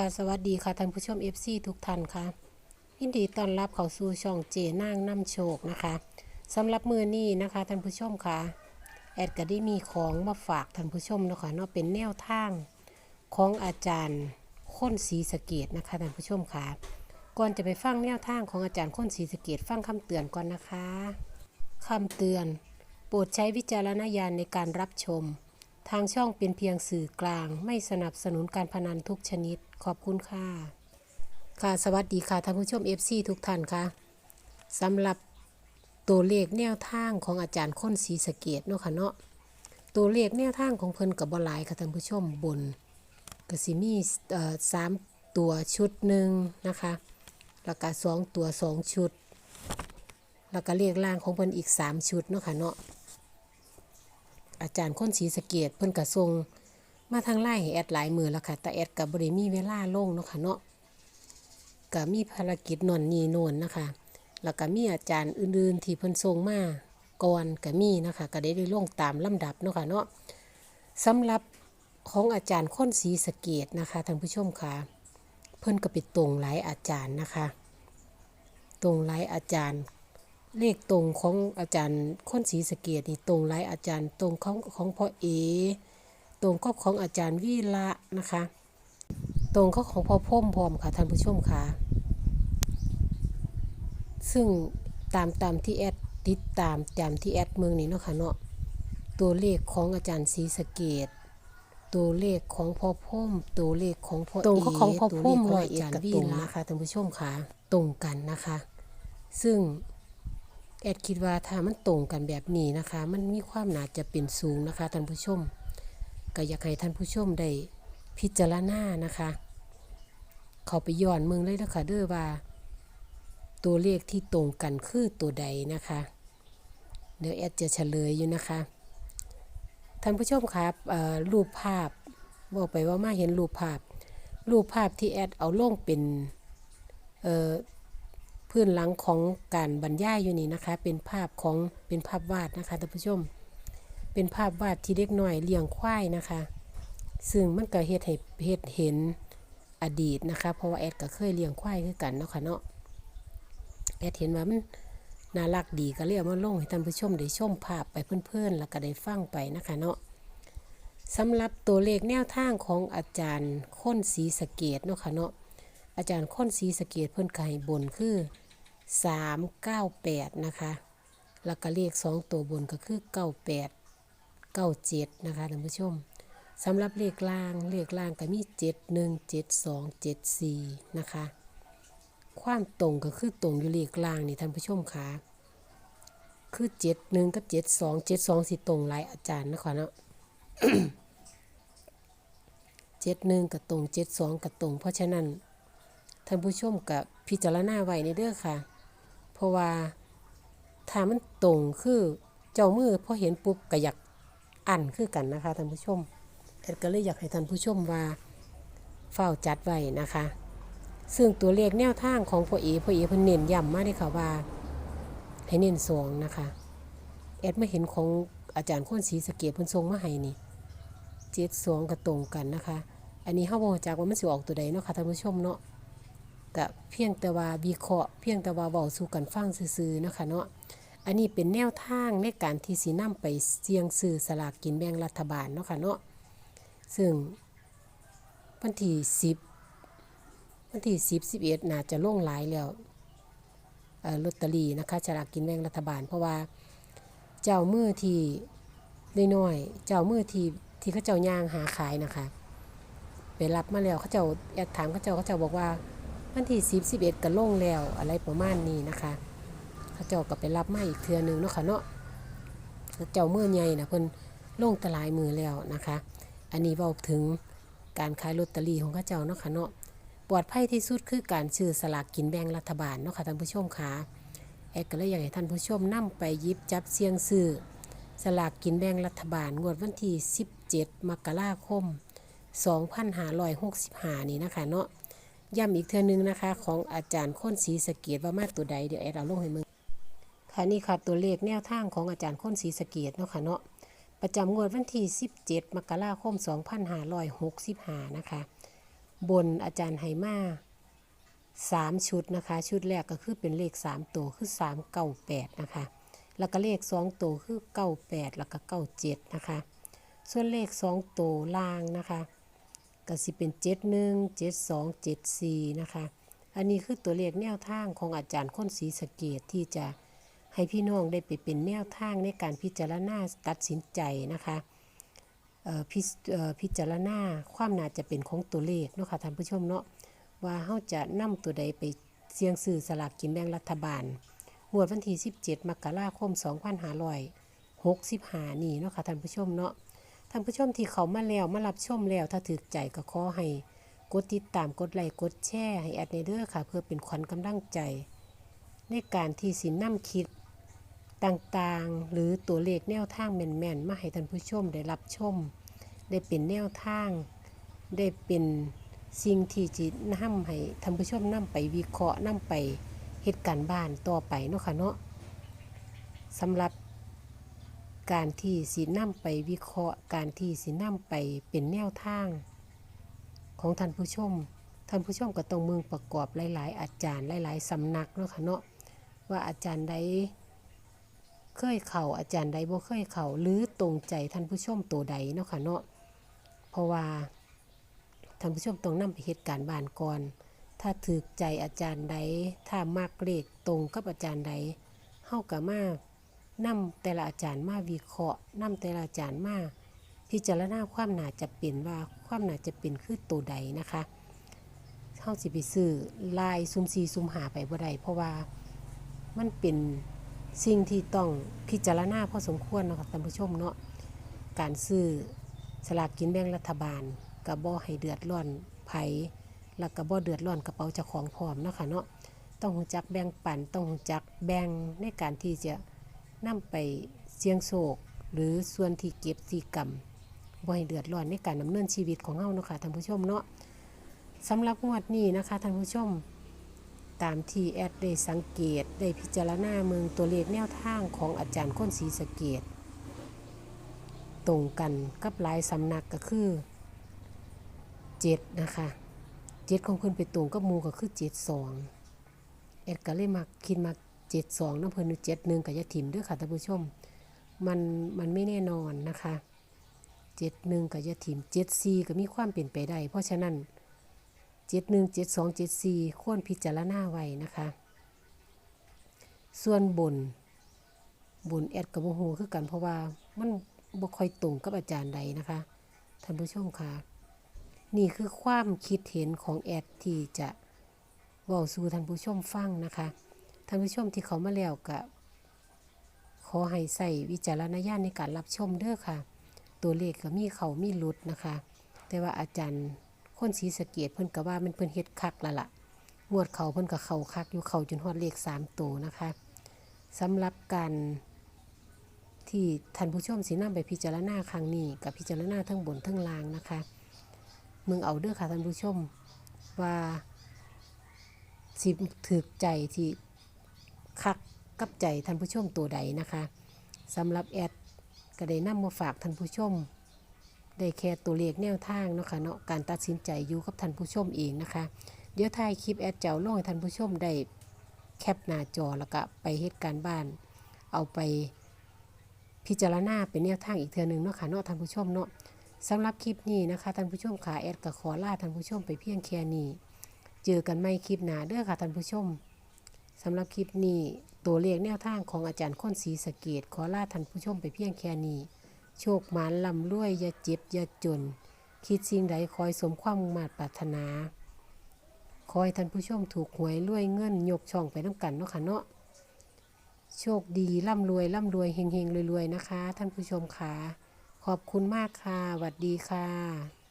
ค่ะสวัสดีค่ะท่านผู้ชม FC ทุกท่านค่ะยินดีต้อนรับเข้าสู่ช่องเจนางน้ำโชคนะคะสำหรับมือนี้นะคะท่านผู้ชมค่ะ แอดก็ได้มีของมาฝากท่านผู้ชมเนาะคะเนาะเป็นแนวทางของอาจารย์ค้นศรีสะเกดนะคะท่านผู้ชมค่ะก่อนจะไปฟังแนวทางของอาจารย์ค้นศรีสะเกดฟังคำเตือนก่อนนะคะคำเตือน โปรดใช้วิจารณญาณในการรับชม ทางช่องเป็นเพียงสื่อกลาง ไม่สนับสนุนการพนันทุกชนิด ขอบคุณค่ะ ค่ะ สวัสดีค่ะท่านผู้ชม FC ทุกท่านค่ะสำหรับตัวเลขแนวทางของอาจารย์ค้นศรีสะเกดเนาะค่ะเนาะตัวเลขแนวทางของเพิ่นกับบหลายค่ะท่านผู้ชมบนก็สิมีเอ่อสามตัวชุดหนึ่งนะคะแล้วก็สองตัวสองชุด แล้วก็เลขล่างของเพิ่นอีกสามชุดเนาะค่ะเนาะ อาจารย์คนศรีสะเกดเพิ่นก็ส่งมาทางไลน์ให้แอดหลายมือแล้วค่ะ แต่แอดก็บ่ได้มีเวลาลงเนาะค่ะเนาะก็มีภารกิจนอนนีโนนนะคะ แล้วก็มีอาจารย์อื่นๆ ที่เพิ่นส่งมาก่อนก็มีนะคะ ก็ได้ได้ลงตามลำดับเนาะค่ะเนาะสำหรับของอาจารย์คนศรีสะเกดนะคะท่านผู้ชมค่ะ เพิ่นก็ไปตรงหลายอาจารย์นะคะ ตรงหลายอาจารย์ เลขตรงของอาจารย์ค้นศรีสะเกดนี่ตรงหลายอาจารย์ตรงของของพ่อเอ ตรงก็ของอาจารย์วีระนะคะ ตรงก็ของพ่อพ่มพร้อมค่ะท่านผู้ชมค่ะ ซึ่งตามตามที่แอดติดตามตามที่แอดเมืองนี้เนาะค่ะเนาะตัวเลขของอาจารย์ศรีสะเกดตัวเลขของพ่อพ่มตัวเลขของพ่อเอตรงก็ของพ่อพ่มตัวเลขของร้อยอาเอ็ดจารกับย์วีตรงระนะคะท่านผู้ชมค่ะตรงกันนะคะ ซึ่ง แอดคิดว่าถ้ามันตรงกันแบบนี้นะคะ มันมีความน่าจะเป็นสูงนะคะท่านผู้ชมก็อยากให้ท่านผู้ชมได้พิจารณานะคะ เขาไปย้อนเมืองเลยนะคะเด้อว่า ตัวเลขที่ตรงกันคือตัวใดนะคะ เดี๋ยวแอดจะเฉลยอยู่นะคะท่านผู้ชมครับรูปภาพบอกไปว่ามาเห็นรูปภาพ รูปภาพที่แอดเอาลงเป็น พื้นหลังของการบรรยายอยู่นี่นะคะ เป็นภาพของเป็นภาพวาดนะคะท่านผู้ชม เป็นภาพวาดที่เด็กหน้อยเลี้ยงควายนะคะ ซึ่งมันก็เฮ็ดให้เฮ็ดเห็นอดีตนะคะ เพราะว่าแอดก็เคยเลี้ยงควายคือกันเนาะค่ะเนาะแอดเห็นว่ามันน่ารักดีก็เลยเอามาลงให้ท่านผู้ชมได้ชมภาพไปเพื่อนๆแล้วก็ได้ฟังไปนะคะเนาะสำหรับตัวเลขแนวทางของอาจารย์ค้นศีสะเกดเนาะค่ะเนาะอาจารย์ค้นศีสะเกดเพิ่อนไก่บนคือ 398 นะคะ แล้วก็เลข2ตัวบนก็คือ 98 97 นะคะท่านผู้ชมสำหรับเลขล่าง เลขล่างก็มี 71 72 74 นะคะ ความตรงก็คือตรงอยู่เลขล่างนี่ท่านผู้ชมค่ะคือ71กับ72 72สิตรงหลายอาจารย์นะคะเนาะ71กับตรง72กับตรง เพราะฉะนั้นท่านผู้ชมกับพิจารณาไว้ในเด้อค่ะ เพราะว่าถ้ามันตรงคือเจ้ามือพอเห็นปุ๊บก็อยากอันคือกันนะคะท่านผู้ชมแอดก็เลยอยากให้ท่านผู้ชมว่าเฝ้าจัดไว้นะคะ ซึ่งตัวเลขแนวทางของพ่อเอพ่อเอเพิ่นเน้นย้ำมาเลยค่ะว่าให้เน้นสองนะคะแอดไม่เห็นของอาจารย์โคนศรีสเกดเพิ่นทรงมาให้นี่เจ็ดสองก็ตรงกันนะคะ อันนี้เฮาบ่รู้จักว่ามันสิออกตัวใดเนาะค่ะท่านผู้ชมเนาะ ก็เพียงแต่ว่าวิเคราะห์เพียงแต่ว่าเว้าสู่กันฟังซื่อๆนะคะเนาะอันนี้เป็นแนวทางในการที่สินำไปเสี่ยงซื้อสลากกินแบ่งรัฐบาลเนาะค่ะเนาะซึ่งวันที่10วันที่10 11น่าจะลงหลายแล้วเอ่อลอตเตอรี่นะคะสลากกินแบ่งรัฐบาล เพราะว่าเจ้ามือที่น้อยๆเจ้ามือที่ที่เขาเจ้าย่างหาขายนะคะ ไปรับมาแล้วเขาเจ้าแอดถามเขาเจ้าเขาเจ้าบอกว่า วันที่10 11ก็ลงแล้วอะไรประมาณนี้นะคะเขาเจ้าก็ไปรับมาอีกเทือหนึงเนาะค่ะเนาะเขาเจ้ามือใหญ่นะเพิ่นลงตลายมือแล้วนะคะ อันนี้เว้าถึงการขายลอตเตอรี่ของเขาเจ้าเนาะค่ะเนาะปลอดภัยที่สุดคือการซื้อสลากกินแบ่งรัฐบาลเนาะค่ะท่านผู้ชมค่ะแอดก็เลยอยากให้ท่านผู้ชมนำไปยิบจับเสียงซื้อสลากกินแบ่งรัฐบาลงวดวันที่ 17 มกราคม 2565 นี่นะคะเนาะ ย้ำอีกเทื่อนึงนะคะ ของอาจารย์ค้นศรีสเกดว่ามาตัวใดเดี๋ยวแอดเอาลงให้มึงค่ะนี่ค่ะตัวเลขแนวทางของอาจารย์ค้นศรีสเกดเนาะค่ะเนาะประจำงวดวันที่ 17 มกราคม 2565 นะคะ บนอาจารย์ไหมาสามชุดนะคะ ชุดแรกก็คือเป็นเลขสามตัวคือสามเก้าแปดนะคะ แล้วก็เลขสองตัวคือเก้าแปดแล้วก็เก้าเจ็ดนะคะ ส่วนเลขสองตัวล่างนะคะ ก็สิเป็นเจ็ดหนึ่งเจ็ดสองเจ็ดสี่นะคะ อันนี้คือตัวเลขแนวทางของอาจารย์ค้นศรีสเกตที่จะให้พี่น้องได้ไปเป็นแนวทางในการพิจารณาตัดสินใจนะคะพิเอ่อพิจารณาความน่าจะเป็นของตัวเลขเนาะค่ะท่านผู้ชมเนาะว่าเฮาจะนำตัวใดไปเสี่ยงซื้อสลากกินแบ่งรัฐบาลงวดวันที่17 มกราคม 2565 นี่เนาะค่ะท่านผู้ชมเนาะ ท่านผู้ชมที่เขามาแล้วมารับชมแล้วถ้าถือใจก็ขอให้กดติดตามกดไลค์กดแชร์ให้แอดในเด้อค่ะ เพื่อเป็นขวัญกำลังใจ ในการที่สินนำคิดต่างๆ หรือตัวเลขแนวทางแม่นๆมาให้ท่านผู้ชมได้รับชม ได้เป็นแนวทาง ได้เป็นสิ่งที่จะนำให้ท่านผู้ชมนำไปวิเคราะห์นำไปเหตุการณ์บ้านต่อไปเนาะค่ะเนาะสำหรับ การที่สินำไปวิเคราะห์ การที่สินำไปเป็นแนวทาง ของท่านผู้ชม ท่านผู้ชมก็ต้องเมืองประกอบหลาย ๆ อาจารย์หลาย ๆสำนักเนาะค่ะเนาะว่าอาจารย์ใดเคยเข่าอาจารย์ใดบ่เคยเข่าหรือตรงใจท่านผู้ชมตัวใดเนาะค่ะเนาะเพราะว่าท่านผู้ชมต้องนำไปเหตุการณ์บ้านก่อน ถ้าถือใจอาจารย์ใดถ้ามักเลขตรงกับอาจารย์ใดเฮาก็มา นำแต่ละอาจารย์มาวิเคราะห์นำแต่ละอาจารย์มาพิจารณาความหนาจะเป็นว่าความหนาจะเป็นคือตัวใดนะคะเฮาสิไปซื้อลายซุมซีซุมหาไปบ่ได้เพราะว่ามันเป็นสิ่งที่ต้องพิจารณาพอสมควรนะคะท่านผู้ชมเนาะการซื้อสลากกินแบ่งรัฐบาลก็บ่ให้เดือดร้อนไผแล้วก็บ่เดือดร้อนกระเป๋าเจ้าของพร้อมนะคะเนาะต้องรู้จักแบ่งปันต้องรู้จักแบ่งในการที่จะ นำไปเสียงโชคหรือส่วนที่เก็บที่กำบ่ให้เดือดร้อนในการดำเนินชีวิตของเฮาเนาะค่ะท่านผู้ชมเนาะสำหรับงวดนี้นะคะท่านผู้ชม ตามที่แอดได้สังเกตได้พิจารณาเมืองตัวเลขแนวทางของอาจารย์ค้นศรีสะเกตตรงกันกับหลายสำนักก็คือ7นะคะ7ของเพิ่นไปตรงกับมูก็คือ72แอดก็เลยมักคิดมา 72นำเพิ่นอยู่71ก็อย่าถิ่มด้อค่ะท่านผู้ชม มันมันไม่แน่นอนนะคะเจ็ดหนึ่งกับยาถิ่มเจ็ดสี่ก็มีความเปลี่ยนไปได้ เพราะฉะนั้นเจ็ดหนึ่งเจ็ดสองเจ็ดสี่ควรพิจารณาไว้นะคะ ส่วนบนบนแอดกับโมโหคือกันเพราะว่ามันบ่ค่อยตรงกับอาจารย์ใดนะคะท่านผู้ชมค่ะ นี่คือความคิดเห็นของแอดที่จะเว้าสู่ท่านผู้ชมฟังนะคะานผู้ชมที่เขามาแล้วก็ขอให้ใส่วิจารณญาณในการรับชมเด้อค่ะ ตัวเลขก็มีเขามีหลุดนะคะ แต่ว่าอาจารย์คนศรีสะเกดเพิ่นก็ว่ามันเพิ่นเฮ็ดคักละล่ะงวดเขาเพิ่นก็เขาคักอยู่เขาจนฮอดเลข3ตัวนะคะสำหรับการที่ท่านผู้ชมสินำไปพิจารณาครั้งนี้กับพิจารณาทั้งบนทั้งล่างนะคะมึงเอาเด้อค่ะท่านผู้ชมว่าสิถึกใจที่ คักกับใจท่านผู้ชมตัวใดนะคะสำหรับแอดก็ได้นำมาฝากท่านผู้ชม ได้แค่ตัวเลขแนวทางเนาะค่ะเนาะการตัดสินใจอยู่กับท่านผู้ชมเองนะคะ เดี๋ยวถ่ายคลิปแอดเจ้าลงให้ท่านผู้ชมได้แคปหน้าจอแล้วก็ไปเหตุการณ์บ้าน เอาไปพิจารณาเป็นแนวทางอีกเทือนึงเนาะค่ะเนาะท่านผู้ชมเนาะสำหรับคลิปนี้นะคะท่านผู้ชมค่ะแอดก็ขอลาท่านผู้ชมไปเพียงแค่นี้ เจอกันใหม่คลิปหน้าเด้อค่ะท่านผู้ชม สำหรับคลิปนี้ตัวเลขแนวทางของอาจารย์ค้นศรีสเกดขอลาท่านผู้ชมไปเพียงแค่นี้ โชคหมานลำรวยอย่าเจ็บอย่าจน คิดสิ่งใดคอยสมความมุ่งมา่ปรารถนาขอให้ท่านผู้ชมถูกหวยรวยเงินยกช่องไปน้ำกันเนาะค่ะเนาะโชคดีร่ำรวยร่ำรวยเฮงๆรวยๆนะคะ ท่านผู้ชมค่ะขอบคุณมากค่ะสวัสดีค่ะ